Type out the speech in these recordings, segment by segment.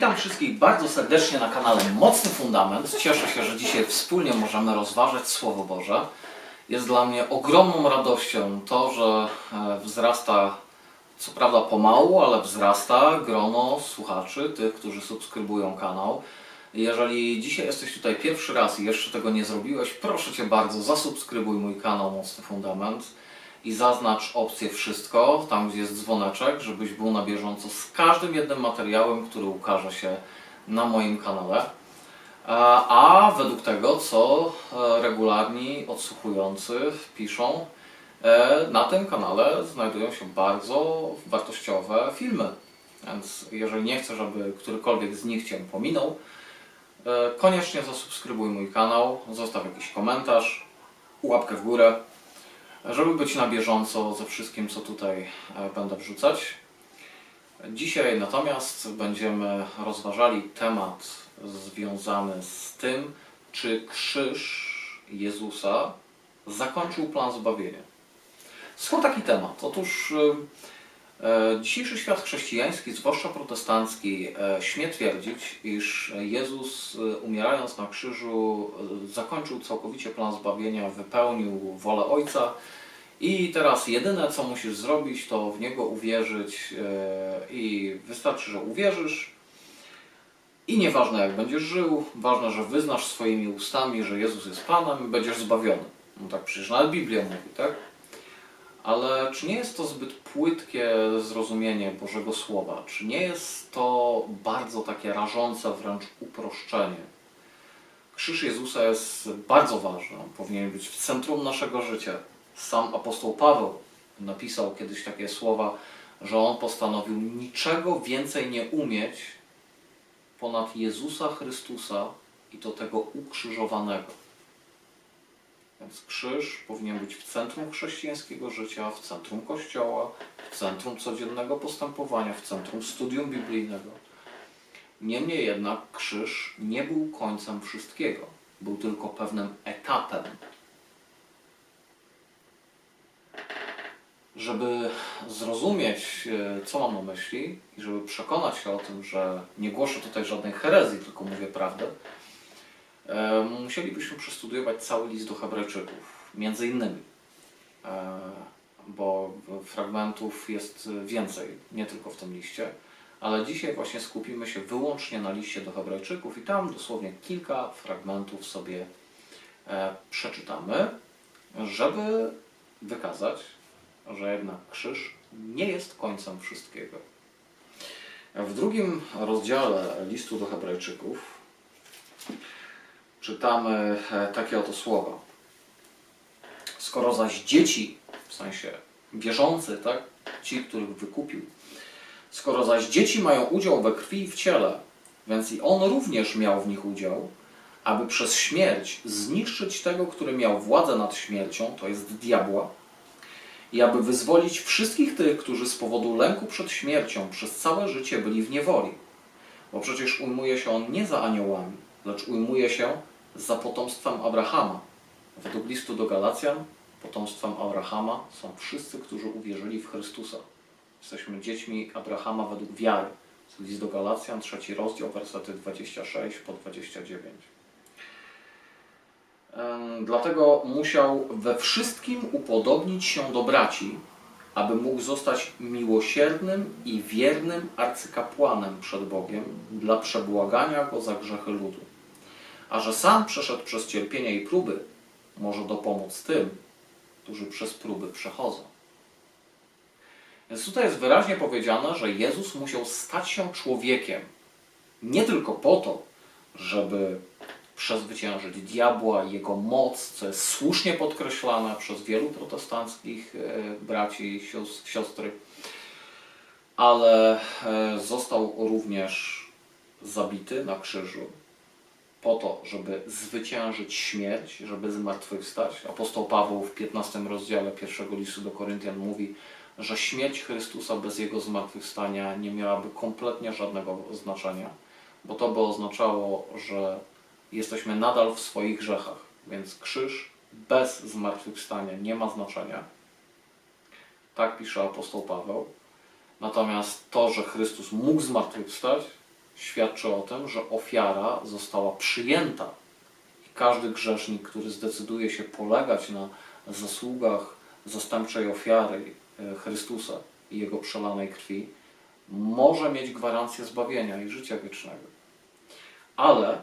Witam wszystkich bardzo serdecznie na kanale Mocny Fundament. Cieszę się, że dzisiaj wspólnie możemy rozważać Słowo Boże. Jest dla mnie ogromną radością to, że e, wzrasta, co prawda pomału, ale wzrasta grono słuchaczy, tych, którzy subskrybują kanał. Jeżeli dzisiaj jesteś tutaj pierwszy raz i jeszcze tego nie zrobiłeś, proszę Cię bardzo, zasubskrybuj mój kanał Mocny Fundament i zaznacz opcję wszystko, tam gdzie jest dzwoneczek, żebyś był na bieżąco z każdym jednym materiałem, który ukaże się na moim kanale. A, a według tego, co e, regularni odsłuchujący piszą, e, na tym kanale znajdują się bardzo wartościowe filmy. Więc jeżeli nie chcesz, żeby którykolwiek z nich Cię pominął, e, koniecznie zasubskrybuj mój kanał, zostaw jakiś komentarz, łapkę w górę żeby być na bieżąco ze wszystkim, co tutaj e, będę wrzucać. Dzisiaj natomiast będziemy rozważali temat związany z tym, czy krzyż Jezusa zakończył plan zbawienia. Skąd taki temat? Otóż e, e, dzisiejszy świat chrześcijański, zwłaszcza protestancki, e, śmie twierdzić, iż Jezus e, umierając na krzyżu e, zakończył całkowicie plan zbawienia, wypełnił wolę Ojca i teraz jedyne co musisz zrobić to w Niego uwierzyć e, i wystarczy, że uwierzysz i nieważne jak będziesz żył, ważne, że wyznasz swoimi ustami, że Jezus jest Panem będziesz zbawiony. No tak przecież nawet Biblia mówi, tak? Ale czy nie jest to zbyt płytkie zrozumienie Bożego Słowa? Czy nie jest to bardzo takie rażące wręcz uproszczenie? Krzyż Jezusa jest bardzo ważny, on powinien być w centrum naszego życia. Sam apostoł Paweł napisał kiedyś takie słowa, że on postanowił niczego więcej nie umieć ponad Jezusa Chrystusa i to tego ukrzyżowanego. Więc krzyż powinien być w centrum chrześcijańskiego życia, w centrum kościoła, w centrum codziennego postępowania, w centrum studium biblijnego. Niemniej jednak krzyż nie był końcem wszystkiego. Był tylko pewnym etapem. Żeby zrozumieć, e, co mam na myśli i żeby przekonać się o tym, że nie głoszę tutaj żadnej herezji, tylko mówię prawdę, musielibyśmy przestudiować cały list do Hebrajczyków. Między innymi. E, Bo fragmentów jest więcej, nie tylko w tym liście. Ale dzisiaj właśnie skupimy się wyłącznie na liście do Hebrajczyków i tam dosłownie kilka fragmentów sobie e, przeczytamy, żeby wykazać, że jednak krzyż nie jest końcem wszystkiego. W drugim rozdziale listu do Hebrajczyków czytamy e, takie oto słowa. Skoro zaś dzieci, w sensie wierzący, tak, ci, których wykupił, skoro zaś dzieci mają udział we krwi i w ciele, więc i on również miał w nich udział, aby przez śmierć zniszczyć tego, który miał władzę nad śmiercią, to jest diabła, i aby wyzwolić wszystkich tych, którzy z powodu lęku przed śmiercią przez całe życie byli w niewoli. Bo przecież ujmuje się on nie za aniołami, lecz ujmuje się za potomstwem Abrahama. Według listu do Galacjan potomstwem Abrahama są wszyscy, którzy uwierzyli w Chrystusa. Jesteśmy dziećmi Abrahama według wiary. List do Galacjan, trzeci rozdział, wersety 26 po 29. Em, Dlatego musiał we wszystkim upodobnić się do braci, aby mógł zostać miłosiernym i wiernym arcykapłanem przed Bogiem dla przebłagania go za grzechy ludu. A że sam przeszedł przez cierpienia i próby, może dopomóc tym, którzy przez próby przechodzą. Więc tutaj jest wyraźnie powiedziane, że Jezus musiał stać się człowiekiem nie tylko po to, żeby przezwyciężyć diabła i jego moc, co jest słusznie podkreślane przez wielu protestanckich e, braci i sios- siostry, ale e, został również zabity na krzyżu po to, żeby zwyciężyć śmierć, żeby zmartwychwstać. Apostoł Paweł w 15 rozdziale pierwszego listu do Koryntian mówi, że śmierć Chrystusa bez Jego zmartwychwstania nie miałaby kompletnie żadnego znaczenia, bo to by oznaczało, że jesteśmy nadal w swoich grzechach, więc krzyż bez zmartwychwstania nie ma znaczenia. Tak pisze apostoł Paweł. Natomiast to, że Chrystus mógł zmartwychwstać, świadczy o tym, że ofiara została przyjęta. I każdy grzesznik, który zdecyduje się polegać na zasługach zastępczej ofiary e, Chrystusa i Jego przelanej krwi, może mieć gwarancję zbawienia i życia wiecznego. Ale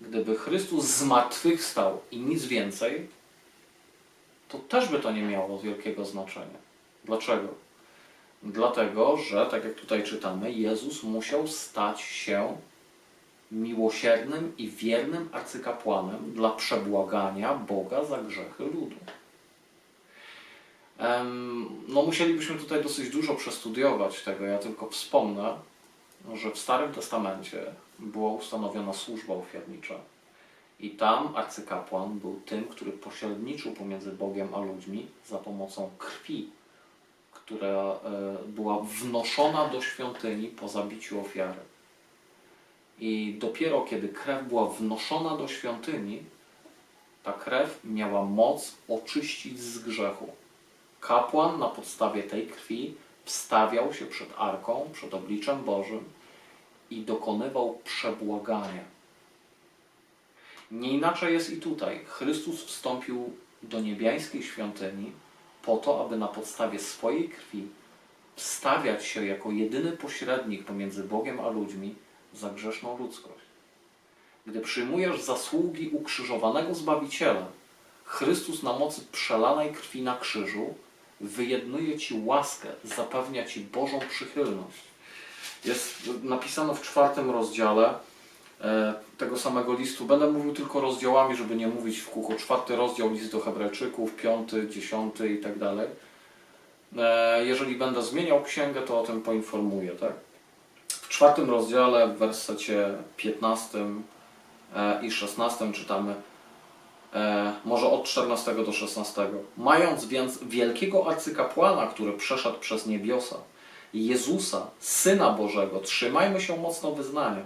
gdyby Chrystus zmartwychwstał i nic więcej, to też by to nie miało wielkiego znaczenia. Dlaczego? Dlatego, że, tak jak tutaj czytamy, Jezus musiał stać się miłosiernym i wiernym arcykapłanem dla przebłagania Boga za grzechy ludu. No, musielibyśmy tutaj dosyć dużo przestudiować tego. Ja tylko wspomnę, że w Starym Testamencie była ustanowiona służba ofiarnicza. I tam arcykapłan był tym, który pośredniczył pomiędzy Bogiem a ludźmi za pomocą krwi, która e, była wnoszona do świątyni po zabiciu ofiary. I dopiero kiedy krew była wnoszona do świątyni, ta krew miała moc oczyścić z grzechu. Kapłan na podstawie tej krwi wstawiał się przed arką, przed obliczem Bożym i dokonywał przebłagania. Nie inaczej jest i tutaj. Chrystus wstąpił do niebiańskiej świątyni po to, aby na podstawie swojej krwi wstawiać się jako jedyny pośrednik pomiędzy Bogiem a ludźmi za grzeszną ludzkość. Gdy przyjmujesz zasługi ukrzyżowanego Zbawiciela, Chrystus na mocy przelanej krwi na krzyżu wyjednuje Ci łaskę, zapewnia Ci Bożą przychylność. Jest napisano w czwartym rozdziale tego samego listu. Będę mówił tylko rozdziałami, żeby nie mówić w kółko. Czwarty rozdział, list do Hebrajczyków, piąty, dziesiąty i tak dalej. E, Jeżeli będę zmieniał księgę, to o tym poinformuję, tak? W czwartym rozdziale, w wersecie 15 e, i 16 czytamy e, może od 14 do 16. Mając więc wielkiego arcykapłana, który przeszedł przez niebiosa, Jezusa, Syna Bożego, trzymajmy się mocno wyznania.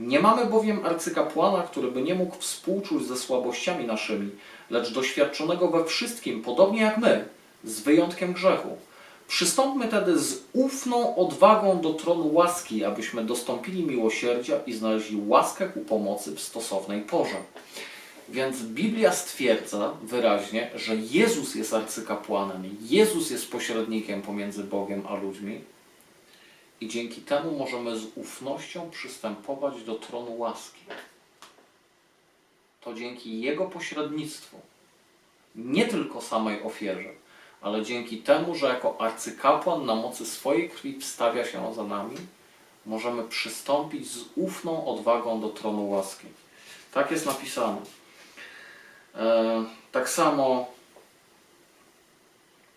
Nie mamy bowiem arcykapłana, który by nie mógł współczuć ze słabościami naszymi, lecz doświadczonego we wszystkim, podobnie jak my, z wyjątkiem grzechu. Przystąpmy tedy z ufną odwagą do tronu łaski, abyśmy dostąpili miłosierdzia i znaleźli łaskę ku pomocy w stosownej porze. Więc Biblia stwierdza wyraźnie, że Jezus jest arcykapłanem, Jezus jest pośrednikiem pomiędzy Bogiem a ludźmi i dzięki temu możemy z ufnością przystępować do tronu łaski. To dzięki Jego pośrednictwu, nie tylko samej ofierze, ale dzięki temu, że jako arcykapłan na mocy swojej krwi wstawia się za nami, możemy przystąpić z ufną odwagą do tronu łaski. Tak jest napisane. E, tak samo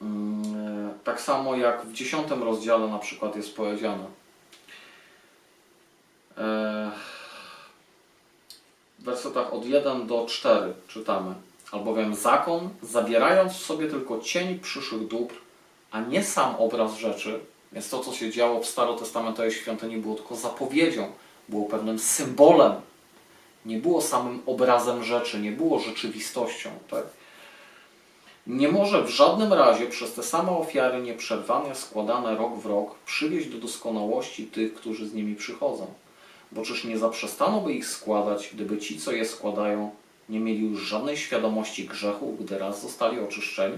mm, tak samo jak w dziesiątym rozdziale na przykład jest powiedziane e, w wersetach od 1 do 4 czytamy albowiem zakon zawierając w sobie tylko cień przyszłych dóbr a nie sam obraz rzeczy więc to co się działo w starotestamentowej świątyni było tylko zapowiedzią było pewnym symbolem nie było samym obrazem rzeczy, nie było rzeczywistością. Tak? Nie może w żadnym razie przez te same ofiary nieprzerwane, składane rok w rok, przywieść do doskonałości tych, którzy z nimi przychodzą. Bo czyż nie zaprzestano by ich składać, gdyby ci, co je składają, nie mieli już żadnej świadomości grzechu, gdy raz zostali oczyszczeni?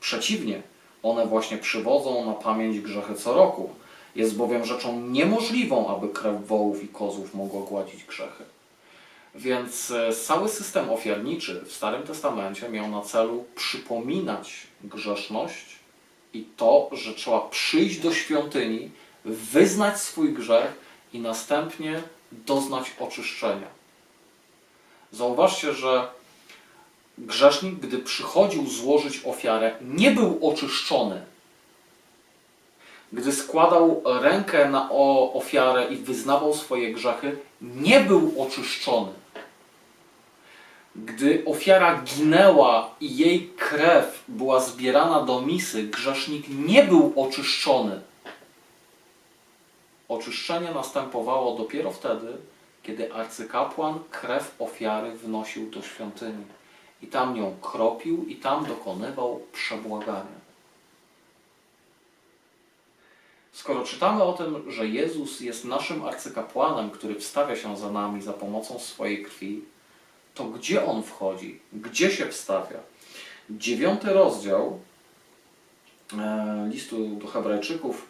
Przeciwnie, one właśnie przywodzą na pamięć grzechy co roku. Jest bowiem rzeczą niemożliwą, aby krew wołów i kozłów mogła gładzić grzechy. Więc e, cały system ofiarniczy w Starym Testamencie miał na celu przypominać grzeszność i to, że trzeba przyjść do świątyni, wyznać swój grzech i następnie doznać oczyszczenia. Zauważcie, że grzesznik, gdy przychodził złożyć ofiarę, nie był oczyszczony. Gdy składał rękę na ofiarę i wyznawał swoje grzechy, nie był oczyszczony. Gdy ofiara ginęła i jej krew była zbierana do misy, grzesznik nie był oczyszczony. Oczyszczenie następowało dopiero wtedy, kiedy arcykapłan krew ofiary wnosił do świątyni i tam nią kropił i tam dokonywał przebłagania. Skoro czytamy o tym, że Jezus jest naszym arcykapłanem, który wstawia się za nami za pomocą swojej krwi, to gdzie on wchodzi? Gdzie się wstawia? Dziewiąty rozdział e, listu do Hebrajczyków,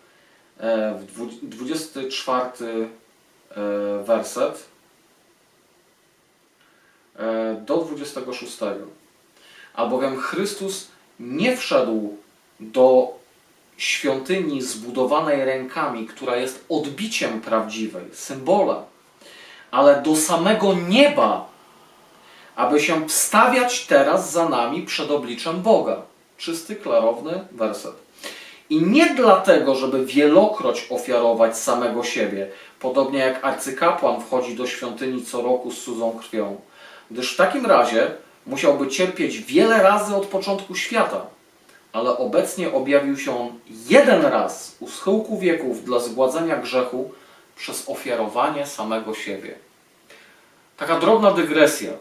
e, w dwu- 24 e, werset do 26. Albowiem Chrystus nie wszedł do świątyni zbudowanej rękami, która jest odbiciem prawdziwej, symbolem, ale do samego nieba, aby się wstawiać teraz za nami przed obliczem Boga. Czysty, klarowny werset. I nie dlatego, żeby wielokroć ofiarować samego siebie, podobnie jak arcykapłan wchodzi do świątyni co roku z cudzą krwią, gdyż w takim razie musiałby cierpieć wiele razy od początku świata ale obecnie objawił się on jeden raz u schyłku wieków dla zgładzenia grzechu przez ofiarowanie samego siebie. Taka drobna dygresja.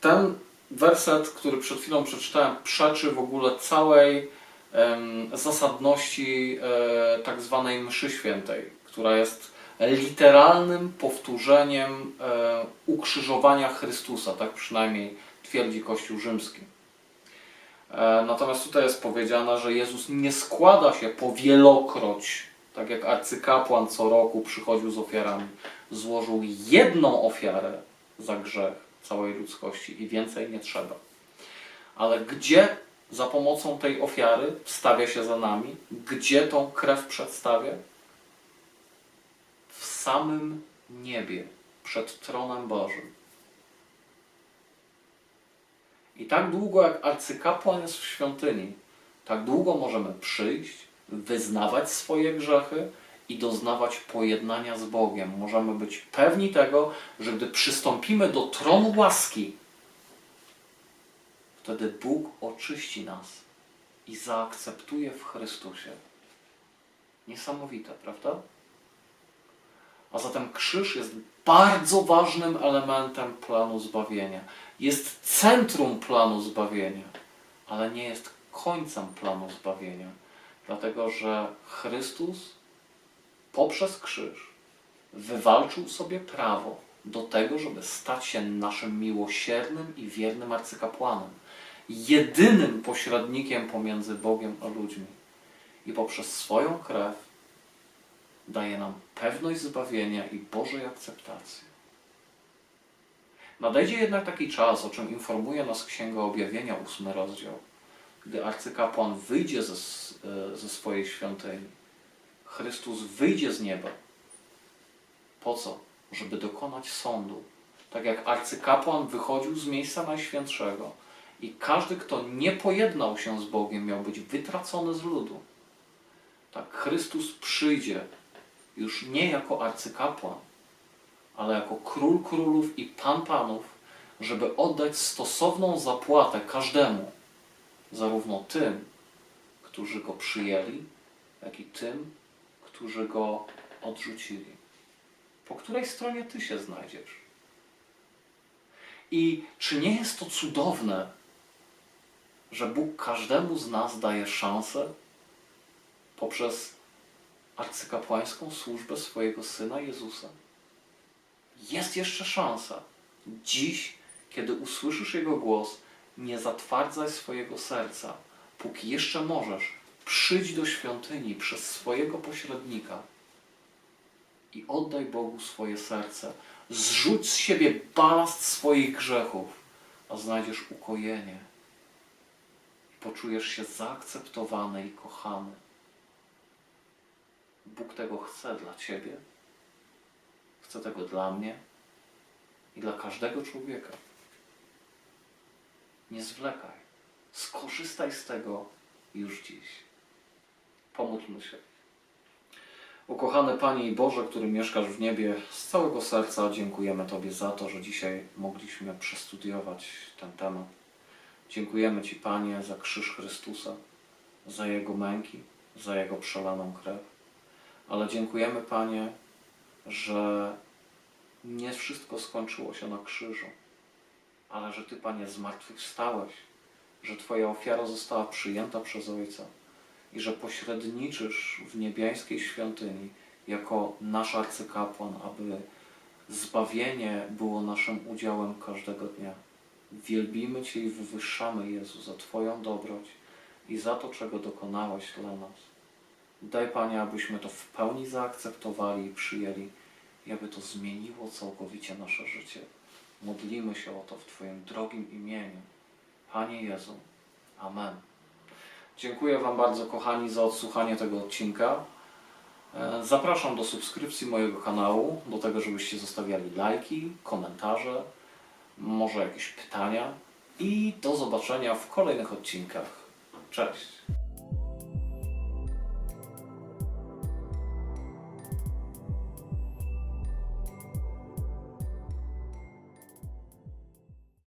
Ten werset, który przed chwilą przeczytałem, przeczy w ogóle całej zasadności e, tak zwanej mszy świętej, która jest literalnym powtórzeniem e, ukrzyżowania Chrystusa, tak przynajmniej twierdzi Kościół rzymski. E, Natomiast tutaj jest powiedziane, że Jezus nie składa się powielokroć, tak jak arcykapłan co roku przychodził z ofiarami. Złożył jedną ofiarę za grzech całej ludzkości i więcej nie trzeba. Ale gdzie za pomocą tej ofiary wstawia się za nami? Gdzie tą krew przedstawia? W samym niebie, przed tronem Bożym. I tak długo jak arcykapłan jest w świątyni, tak długo możemy przyjść, wyznawać swoje grzechy i doznawać pojednania z Bogiem. Możemy być pewni tego, że gdy przystąpimy do tronu łaski, wtedy Bóg oczyści nas i zaakceptuje w Chrystusie. Niesamowite, prawda? A zatem krzyż jest bardzo ważnym elementem planu zbawienia. Jest centrum planu zbawienia, ale nie jest końcem planu zbawienia. Dlatego, że Chrystus poprzez krzyż wywalczył sobie prawo do tego, żeby stać się naszym miłosiernym i wiernym arcykapłanem. Jedynym pośrednikiem pomiędzy Bogiem a ludźmi. I poprzez swoją krew daje nam pewność zbawienia i Bożej akceptacji. Nadejdzie jednak taki czas, o czym informuje nas Księga Objawienia, ósmy rozdział, gdy arcykapłan wyjdzie ze, e, ze swojej świątyni. Chrystus wyjdzie z nieba. Po co? Żeby dokonać sądu. Tak jak arcykapłan wychodził z miejsca najświętszego i każdy, kto nie pojednał się z Bogiem, miał być wytracony z ludu. Tak Chrystus przyjdzie już nie jako arcykapłan, ale jako król królów i pan panów, żeby oddać stosowną zapłatę każdemu, zarówno tym, którzy go przyjęli, jak i tym, którzy go odrzucili. Po której stronie ty się znajdziesz? I czy nie jest to cudowne, że Bóg każdemu z nas daje szansę poprzez arcykapłańską służbę swojego Syna Jezusa? Jest jeszcze szansa. Dziś, kiedy usłyszysz Jego głos, nie zatwardzaj swojego serca. Póki jeszcze możesz, przyjdź do świątyni przez swojego pośrednika i oddaj Bogu swoje serce. Zrzuć z siebie balast swoich grzechów, a znajdziesz ukojenie. Poczujesz się zaakceptowany i kochany. Bóg tego chce dla Ciebie. Chce tego dla mnie i dla każdego człowieka. Nie zwlekaj. Skorzystaj z tego już dziś. Pomódlmy się. Ukochany Panie i Boże, który mieszkasz w niebie, z całego serca dziękujemy Tobie za to, że dzisiaj mogliśmy przestudiować ten temat. Dziękujemy Ci, Panie, za krzyż Chrystusa, za Jego męki, za Jego przelaną krew. Ale dziękujemy, Panie, że wszystko skończyło się na krzyżu, ale że Ty, Panie, zmartwychwstałeś, że Twoja ofiara została przyjęta przez Ojca i że pośredniczysz w niebiańskiej świątyni jako nasz arcykapłan, aby zbawienie było naszym udziałem każdego dnia. Wielbimy Cię i wywyższamy, Jezu, za Twoją dobroć i za to, czego dokonałeś dla nas. Daj, Panie, abyśmy to w pełni zaakceptowali i przyjęli i aby to zmieniło całkowicie nasze życie. Modlimy się o to w Twoim drogim imieniu. Panie Jezu. Amen. Dziękuję Wam bardzo, kochani, za odsłuchanie tego odcinka. E, Zapraszam do subskrypcji mojego kanału, do tego, żebyście zostawiali lajki, komentarze, może jakieś pytania i do zobaczenia w kolejnych odcinkach. Cześć!